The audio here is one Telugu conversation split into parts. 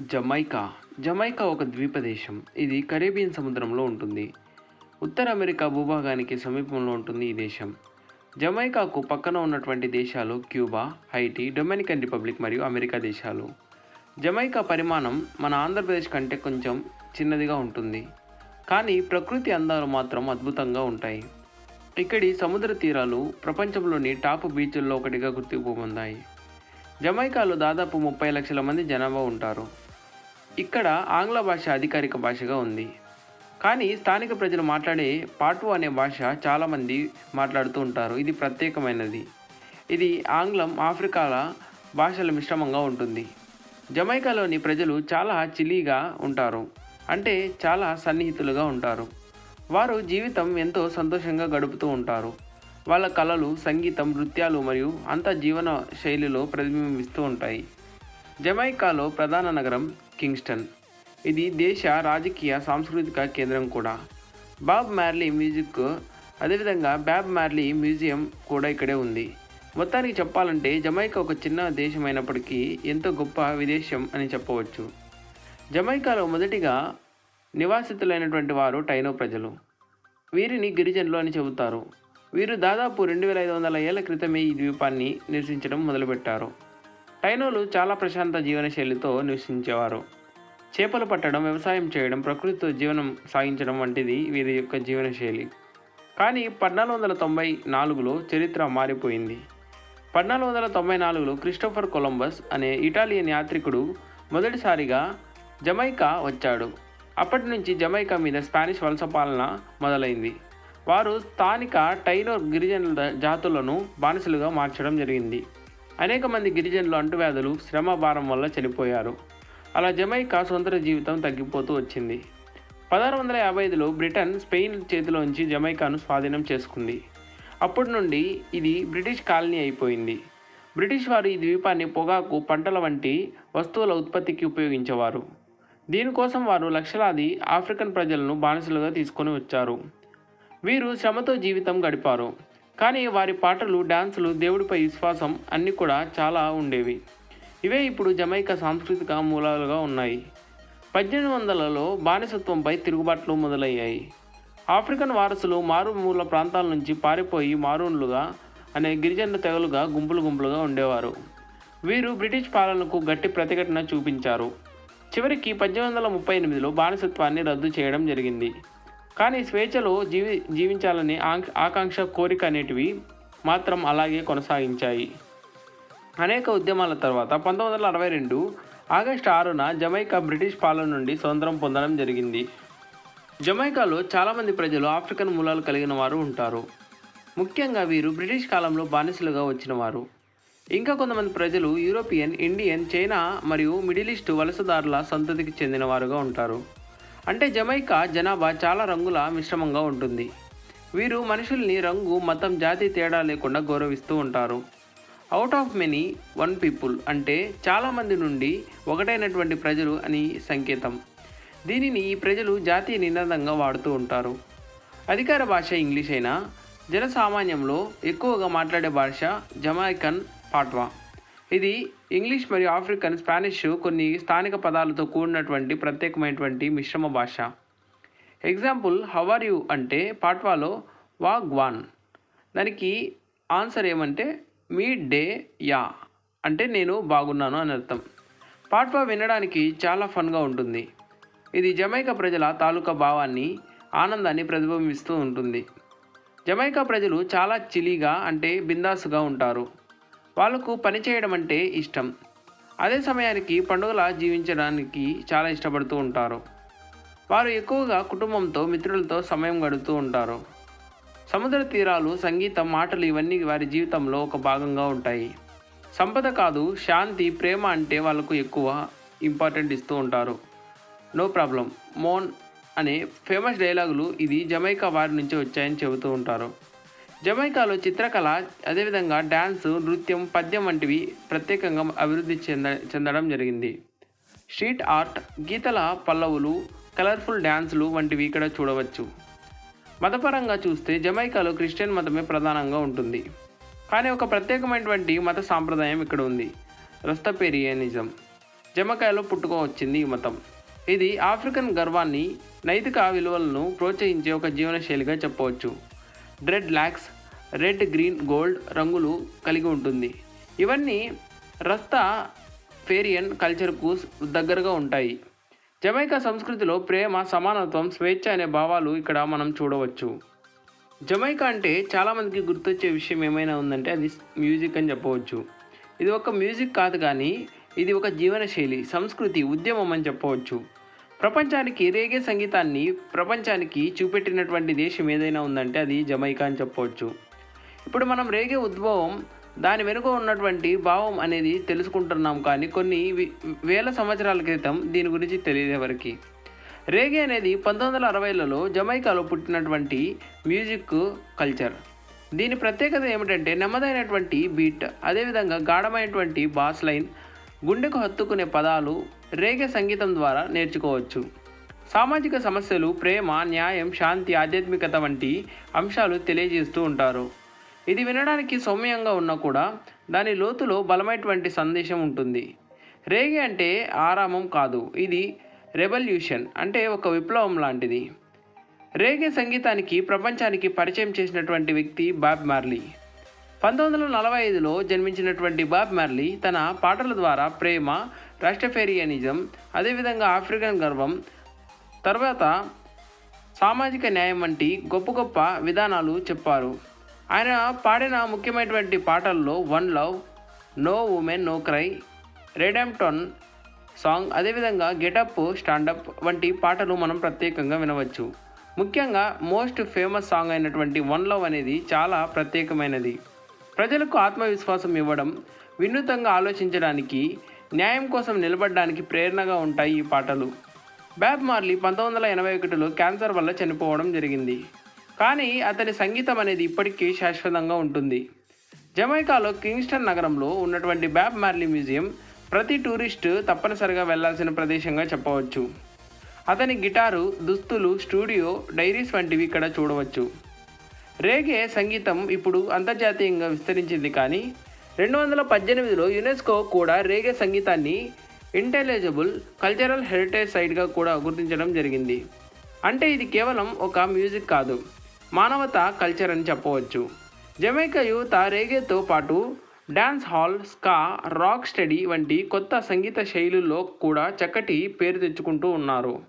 జమైకా. జమైకా ఒక ద్వీపదేశం. ఇది కరేబియన్ సముద్రంలో ఉంటుంది. ఉత్తర అమెరికా భూభాగానికి సమీపంలో ఉంటుంది ఈ దేశం. జమైకాకు పక్కన ఉన్నటువంటి దేశాలు క్యూబా హైటీ డొమినికన్ రిపబ్లిక్ మరియు అమెరికా దేశాలు. జమైకా పరిమాణం మన ఆంధ్రప్రదేశ్ కంటే కొంచెం చిన్నదిగా ఉంటుంది. కానీ ప్రకృతి అందాలు మాత్రం అద్భుతంగా ఉంటాయి. ఇక్కడి సముద్ర తీరాలు ప్రపంచంలోని టాప్ బీచ్ల్లో ఒకటిగా గుర్తింపు పొందాయి. జమైకాలో దాదాపు ముప్పై లక్షల మంది జనాభా ఉంటారు. ఇక్కడ ఆంగ్ల భాష అధికారిక భాషగా ఉంది. కానీ స్థానిక ప్రజలు మాట్లాడే పాటు అనే భాష చాలామంది మాట్లాడుతూ ఉంటారు. ఇది ప్రత్యేకమైనది. ఇది ఆంగ్లం ఆఫ్రికాల భాషల మిశ్రమంగా ఉంటుంది. జమైకాలోని ప్రజలు చాలా చిలీగా ఉంటారు. అంటే చాలా సన్నిహితులుగా ఉంటారు. వారు జీవితం ఎంతో సంతోషంగా గడుపుతూ ఉంటారు. వాళ్ళ కళలు సంగీతం నృత్యాలు మరియు అంత జీవన శైలిలో ప్రతిబింబిస్తూ ఉంటాయి. జమైకాలో ప్రధాన నగరం కింగ్స్టన్. ఇది దేశ రాజకీయ సాంస్కృతిక కేంద్రం కూడా. బాబ్ మ్యార్లీ మ్యూజిక్ అదేవిధంగా బాబ్ మ్యార్లీ మ్యూజియం కూడా ఇక్కడే ఉంది. మొత్తానికి చెప్పాలంటే జమైకా ఒక చిన్న దేశమైనప్పటికీ ఎంతో గొప్ప విదేశం అని చెప్పవచ్చు. జమైకాలో మొదటిగా నివాసితులైనటువంటి వారు టైనో ప్రజలు. వీరిని గిరిజనులు అని చెబుతారు. వీరు దాదాపు రెండు వేల ఐదు వందల ఏళ్ళ క్రితమే ఈ ద్వీపాన్ని నివసించడం మొదలుపెట్టారు. టైనోలు చాలా ప్రశాంత జీవనశైలితో నివసించేవారు. చేపలు పట్టడం వ్యవసాయం చేయడం ప్రకృతితో జీవనం సాగించడం వంటిది వీరి యొక్క జీవనశైలి. కానీ పద్నాలుగు వందల తొంభై నాలుగులో చరిత్ర మారిపోయింది. పద్నాలుగు వందల తొంభై నాలుగులో క్రిస్టోఫర్ కొలంబస్ అనే ఇటాలియన్ యాత్రికుడు మొదటిసారిగా జమైకా వచ్చాడు. అప్పటి నుంచి జమైకా మీద స్పానిష్ వలస పాలన మొదలైంది. వారు స్థానిక టైనోర్ గిరిజనుల జాతులను బానిసలుగా మార్చడం జరిగింది. అనేక మంది గిరిజనులు అంటువ్యాధులు శ్రమ భారం వల్ల చనిపోయారు. అలా జమైకా సొంత జీవితం తగ్గిపోతూ వచ్చింది. పదహారు వందల యాభై ఐదులో బ్రిటన్ స్పెయిన్ చేతిలోంచి జమైకాను స్వాధీనం చేసుకుంది. అప్పటి నుండి ఇది బ్రిటిష్ కాలనీ అయిపోయింది. బ్రిటిష్ వారు ఈ ద్వీపాన్ని పొగాకు పంటల వంటి వస్తువుల ఉత్పత్తికి ఉపయోగించేవారు. దీనికోసం వారు లక్షలాది ఆఫ్రికన్ ప్రజలను బానిసలుగా తీసుకొని వచ్చారు. వీరు శ్రమతో జీవితం గడిపారు. కానీ వారి పాటలు డ్యాన్సులు దేవుడిపై విశ్వాసం అన్నీ కూడా చాలా ఉండేవి. ఇవే ఇప్పుడు జమైకా సాంస్కృతిక మూలాలుగా ఉన్నాయి. పద్దెనిమిది వందలలో బానిసత్వంపై తిరుగుబాట్లు మొదలయ్యాయి. ఆఫ్రికన్ వారసులు మారుమూల ప్రాంతాల నుంచి పారిపోయి మారూన్లుగా అనే గిరిజన తెగలుగా గుంపులు గుంపులుగా ఉండేవారు. వీరు బ్రిటిష్ పాలనకు గట్టి ప్రతిఘటన చూపించారు. చివరికి పద్దెనిమిది వందల ముప్పై ఎనిమిదిలో బానిసత్వాన్ని రద్దు చేయడం జరిగింది. కానీ స్వేచ్ఛలో జీవి జీవించాలనే ఆకాంక్ష కోరిక అనేటివి మాత్రం అలాగే కొనసాగించాయి. అనేక ఉద్యమాల తర్వాత పంతొమ్మిది వందల అరవై రెండు ఆగస్టు ఆరున జమైకా బ్రిటిష్ పాలన నుండి స్వతంత్రం పొందడం జరిగింది. జమైకాలో చాలామంది ప్రజలు ఆఫ్రికన్ మూలాలు కలిగిన వారు ఉంటారు. ముఖ్యంగా వీరు బ్రిటిష్ కాలంలో బానిసలుగా వచ్చినవారు ఇంకా కొంతమంది ప్రజలు యూరోపియన్ ఇండియన్ చైనా మరియు మిడిల్ ఈస్ట్ వలసదారుల సంతతికి చెందినవారుగా ఉంటారు. అంటే జమైకా జనాభా చాలా రంగుల మిశ్రమంగా ఉంటుంది. వీరు మనుషుల్ని రంగు మతం జాతి తేడా లేకుండా గౌరవిస్తూ ఉంటారు. Out of many one people అంటే చాలామంది నుండి ఒకటైనటువంటి ప్రజలు అని సంకేతం. దీనిని ఈ ప్రజలు జాతీయ నినాదంగా వాడుతూ ఉంటారు. అధికార భాష ఇంగ్లీష్ అయినా జనసామాన్యంలో ఎక్కువగా మాట్లాడే భాష జమైకన్ పాట్వా. ఇది ఇంగ్లీష్ మరియు ఆఫ్రికన్ స్పానిష్ కొన్ని స్థానిక పదాలతో కూడినటువంటి ప్రత్యేకమైనటువంటి మిశ్రమ భాష. ఎగ్జాంపుల్ హవర్ యూ అంటే పాట్వాలో వాగ్వాన్ దానికి ఆన్సర్ ఏమంటే మీ డే యా. అంటే నేను బాగున్నాను అని అర్థం. పాట్వా వినడానికి చాలా ఫన్గా ఉంటుంది. ఇది జమైకా ప్రజల తాలూకా భావాన్ని ఆనందాన్ని ప్రతిబింబిస్తూ ఉంటుంది. జమైకా ప్రజలు చాలా చిలీగా అంటే బిందాసుగా ఉంటారు. వాళ్ళకు పని చేయడం అంటే ఇష్టం. అదే సమయానికి పండుగల జీవించడానికి చాలా ఇష్టపడుతూ ఉంటారు. వారు ఎక్కువగా కుటుంబంతో మిత్రులతో సమయం గడుపుతూ ఉంటారు. సముద్ర తీరాలు సంగీతం మాటలు ఇవన్నీ వారి జీవితంలో ఒక భాగంగా ఉంటాయి. సంపద కాదు శాంతి ప్రేమ అంటే వాళ్ళకు ఎక్కువ ఇంపార్టెంట్ ఇస్తూ ఉంటారు. No problem. మోన్ అనే ఫేమస్ డైలాగులు ఇది జమైకా వారి నుంచి వచ్చాయని చెబుతూ ఉంటారు. జమైకాలో చిత్రకళ అదేవిధంగా డ్యాన్స్ నృత్యం పద్యం వంటివి ప్రత్యేకంగా అభివృద్ధి చెంద చెందడం జరిగింది. స్ట్రీట్ ఆర్ట్ గీతల పల్లవులు కలర్ఫుల్ డ్యాన్సులు వంటివి ఇక్కడ చూడవచ్చు. మతపరంగా చూస్తే జమైకాలో క్రిస్టియన్ మతమే ప్రధానంగా ఉంటుంది. కానీ ఒక ప్రత్యేకమైనటువంటి మత సాంప్రదాయం ఇక్కడ ఉంది. రస్తపేరియనిజం. జమకాయలో పుట్టుక వచ్చింది ఈ మతం. ఇది ఆఫ్రికన్ గర్వాన్ని నైతిక విలువలను ప్రోత్సహించే ఒక జీవనశైలిగా చెప్పవచ్చు. Dreadlocks red green gold రంగులు కలిగి ఉంటుంది. ఇవన్నీ రస్తా ఫేరియన్ కల్చర్కు దగ్గరగా ఉంటాయి. జమైకా సంస్కృతిలో ప్రేమ సమానత్వం స్వేచ్ఛ అనే భావాలు ఇక్కడ మనం చూడవచ్చు. జమైకా అంటే చాలామందికి గుర్తొచ్చే విషయం ఏమైనా ఉందంటే అది మ్యూజిక్ అని చెప్పవచ్చు. ఇది ఒక మ్యూజిక్ కాదు కానీ ఇది ఒక జీవనశైలి సంస్కృతి ఉద్యమం అని చెప్పవచ్చు. ప్రపంచానికి రేగే సంగీతాన్ని ప్రపంచానికి చూపెట్టినటువంటి దేశం ఏదైనా ఉందంటే అది జమైకా అని చెప్పవచ్చు. ఇప్పుడు మనం రేగే ఉద్భవం దాని వెనుక ఉన్నటువంటి భావం అనేది తెలుసుకుంటున్నాం కానీ కొన్ని వి- వేల సంవత్సరాల క్రితం దీని గురించి తెలియదేవరికి రేగే అనేది పంతొమ్మిది వందల అరవైలలో జమైకాలో పుట్టినటువంటి మ్యూజిక్ కల్చర్. దీని ప్రత్యేకత ఏమిటంటే నెమ్మదైనటువంటి బీట్ అదేవిధంగా గాఢమైనటువంటి బాస్ లైన్ గుండెకు హత్తుకునే పదాలు రేగే సంగీతం ద్వారా నేర్చుకోవచ్చు. సామాజిక సమస్యలు ప్రేమ న్యాయం శాంతి ఆధ్యాత్మికత వంటి అంశాలు తెలియజేస్తూ ఉంటారు. ఇది వినడానికి సౌమ్యంగా ఉన్నా కూడా దాని లోతులో బలమైనటువంటి సందేశం ఉంటుంది. రేగే అంటే ఆరామం కాదు ఇది రెవల్యూషన్ అంటే ఒక విప్లవం లాంటిది. రేగే సంగీతానికి ప్రపంచానికి పరిచయం చేసినటువంటి వ్యక్తి బాబ్ మార్లీ. పంతొమ్మిది వందల నలభై ఐదులో జన్మించినటువంటి బాబ్ మార్లీ తన పాటల ద్వారా ప్రేమ రాష్ట్రఫేరియనిజం అదేవిధంగా ఆఫ్రికన్ గర్వం తర్వాత సామాజిక న్యాయం వంటి గొప్ప గొప్ప విధానాలు చెప్పారు. ఆయన పాడిన ముఖ్యమైనటువంటి పాటల్లో one love no woman no cry redemption song అదేవిధంగా గెటప్ స్టాండప్ వంటి పాటలు మనం ప్రత్యేకంగా వినవచ్చు. ముఖ్యంగా మోస్ట్ ఫేమస్ సాంగ్ అయినటువంటి వన్ లవ్ అనేది చాలా ప్రత్యేకమైనది. ప్రజలకు ఆత్మవిశ్వాసం ఇవ్వడం వినూతంగా ఆలోచించడానికి న్యాయం కోసం నిలబడడానికి ప్రేరణగా ఉంటాయి ఈ పాటలు. బ్యాబ్ మార్లీ పంతొమ్మిది వందల ఎనభై ఒకటిలో క్యాన్సర్ వల్ల చనిపోవడం జరిగింది. కానీ అతని సంగీతం అనేది ఇప్పటికీ శాశ్వతంగా ఉంటుంది. జమైకాలో కింగ్స్టన్ నగరంలో ఉన్నటువంటి బ్యాబ్ మార్లీ మ్యూజియం ప్రతి టూరిస్టు తప్పనిసరిగా వెళ్ళాల్సిన ప్రదేశంగా చెప్పవచ్చు. అతని గిటారు దుస్తులు స్టూడియో డైరీస్ వంటివి ఇక్కడ చూడవచ్చు. రేగే సంగీతం ఇప్పుడు అంతర్జాతీయంగా విస్తరించింది కానీ రెండు వందల పద్దెనిమిదిలో యునెస్కో కూడా రేగే సంగీతాన్ని ఇంటెలిజిబుల్ కల్చరల్ హెరిటేజ్ సైట్గా కూడా గుర్తించడం జరిగింది. అంటే ఇది కేవలం ఒక మ్యూజిక్ కాదు మానవత కల్చర్ అని చెప్పవచ్చు. జమైకా యువత రేగేతో పాటు dance hall ska rock steady వంటి కొత్త సంగీత శైలుల్లో కూడా చక్కటి పేరు తెచ్చుకుంటూ ఉన్నారు.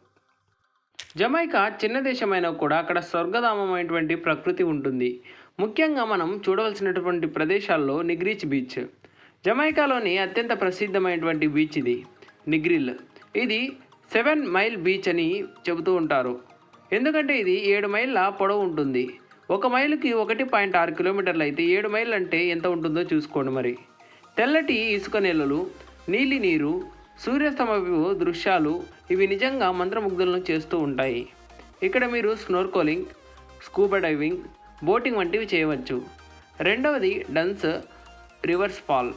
జమైకా చిన్న దేశమైనా కూడా అక్కడ స్వర్గధామమైనటువంటి ప్రకృతి ఉంటుంది. ముఖ్యంగా మనం చూడవలసినటువంటి ప్రదేశాల్లో నిగ్రీచ్ బీచ్. జమైకాలోని అత్యంత ప్రసిద్ధమైనటువంటి బీచ్ ఇది నిగ్రిల్. ఇది సెవెన్ మైల్ బీచ్ అని చెబుతూ ఉంటారు. ఎందుకంటే ఇది ఏడు మైళ్ళ పొడవు ఉంటుంది. ఒక మైలుకి ఒకటి పాయింట్ ఆరు కిలోమీటర్లు అయితే ఏడు మైళ్ళు అంటే ఎంత ఉంటుందో చూసుకోండి మరి. తెల్లటి ఇసుక నీళ్ళలు నీలి నీరు సూర్యాస్తమపు దృశ్యాలు ఇవి నిజంగా మంత్రముగ్ధులను చేస్తూ ఉంటాయి. ఇక్కడ మీరు స్నోర్కోలింగ్ స్కూబా డైవింగ్ బోటింగ్ వంటివి చేయవచ్చు. రెండవది డన్స్ రివర్స్ ఫాల్.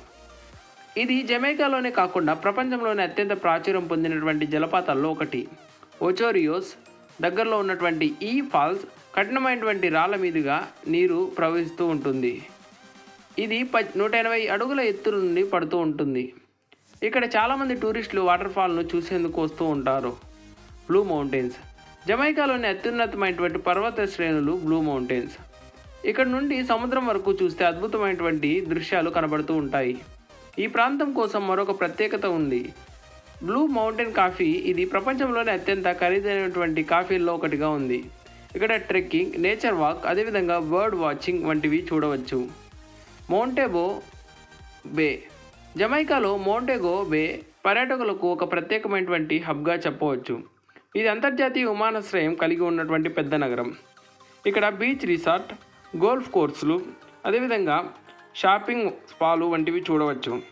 ఇది జమైకాలోనే కాకుండా ప్రపంచంలోనే అత్యంత ప్రాచుర్యం పొందినటువంటి జలపాతాల్లో ఒకటి. ఓచోరియోస్ దగ్గరలో ఉన్నటువంటి ఈ ఫాల్స్ కఠినమైనటువంటి రాళ్ళ మీదుగా నీరు ప్రవహిస్తూ ఉంటుంది. ఇది ప నూట ఎనభై అడుగుల ఎత్తు నుండి పడుతూ ఉంటుంది. ఇక్కడ చాలామంది టూరిస్టులు వాటర్ ఫాల్ను చూసేందుకు వస్తూ ఉంటారు. బ్లూ మౌంటైన్స్ జమైకాలోని అత్యున్నతమైనటువంటి పర్వత శ్రేణులు బ్లూ మౌంటైన్స్ ఇక్కడ నుండి సముద్రం వరకు చూస్తే అద్భుతమైనటువంటి దృశ్యాలు కనబడుతూ ఉంటాయి. ఈ ప్రాంతం కోసం మరొక ప్రత్యేకత ఉంది. బ్లూ మౌంటైన్ కాఫీ ఇది ప్రపంచంలోనే అత్యంత ఖరీదైనటువంటి కాఫీల్లో ఒకటిగా ఉంది. ఇక్కడ ట్రెక్కింగ్ నేచర్ వాక్ అదేవిధంగా బర్డ్ వాచింగ్ వంటివి చూడవచ్చు. మౌంటేబో బే జమైకాలో మోంటెగో బే పర్యాటకులకు ఒక ప్రత్యేకమైనటువంటి హబ్గా చెప్పవచ్చు. ఇది అంతర్జాతీయ విమానాశ్రయం కలిగి ఉన్నటువంటి పెద్ద నగరం. ఇక్కడ బీచ్ రిసార్ట్ గోల్ఫ్ కోర్సులు అదేవిధంగా షాపింగ్ స్పాలు వంటివి చూడవచ్చు.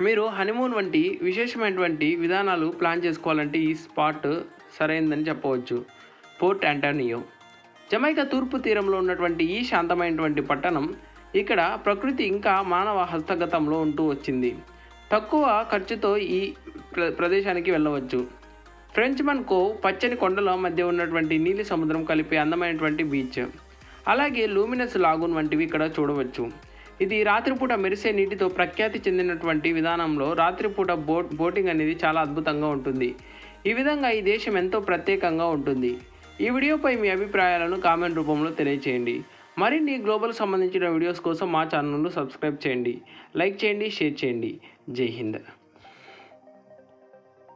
మీరు హనీమూన్ వంటి విశేషమైనటువంటి విధానాలు ప్లాన్ చేసుకోవాలంటే ఈ స్పాట్ సరైనదని చెప్పవచ్చు. పోర్ట్ అంటానియో. జమైకా తూర్పు తీరంలో ఉన్నటువంటి ఈ శాంతమైనటువంటి పట్టణం ఇక్కడ ప్రకృతి ఇంకా మానవ హస్తగతంలో ఉంటూ వచ్చింది. తక్కువ ఖర్చుతో ఈ ప్ర ప్రదేశానికి వెళ్ళవచ్చు. ఫ్రెంచ్ మన్కు పచ్చని కొండల మధ్య ఉన్నటువంటి నీలి సముద్రం కలిపే అందమైనటువంటి బీచ్. అలాగే లూమినస్ లాగూన్ వంటివి ఇక్కడ చూడవచ్చు. ఇది రాత్రిపూట మెరిసే నీటితో ప్రఖ్యాతి చెందినటువంటి విధానంలో రాత్రిపూట బోట్ బోటింగ్ అనేది చాలా అద్భుతంగా ఉంటుంది. ఈ విధంగా ఈ దేశం ఎంతో ప్రత్యేకంగా ఉంటుంది. ఈ వీడియోపై మీ అభిప్రాయాలను కామెంట్ రూపంలో తెలియచేయండి. మరిన్ని గ్లోబల్ సంబంధించిన వీడియోస్ కోసం మా ఛానల్ను సబ్స్క్రైబ్ చేయండి లైక్ చేయండి షేర్ చేయండి. జై హింద్.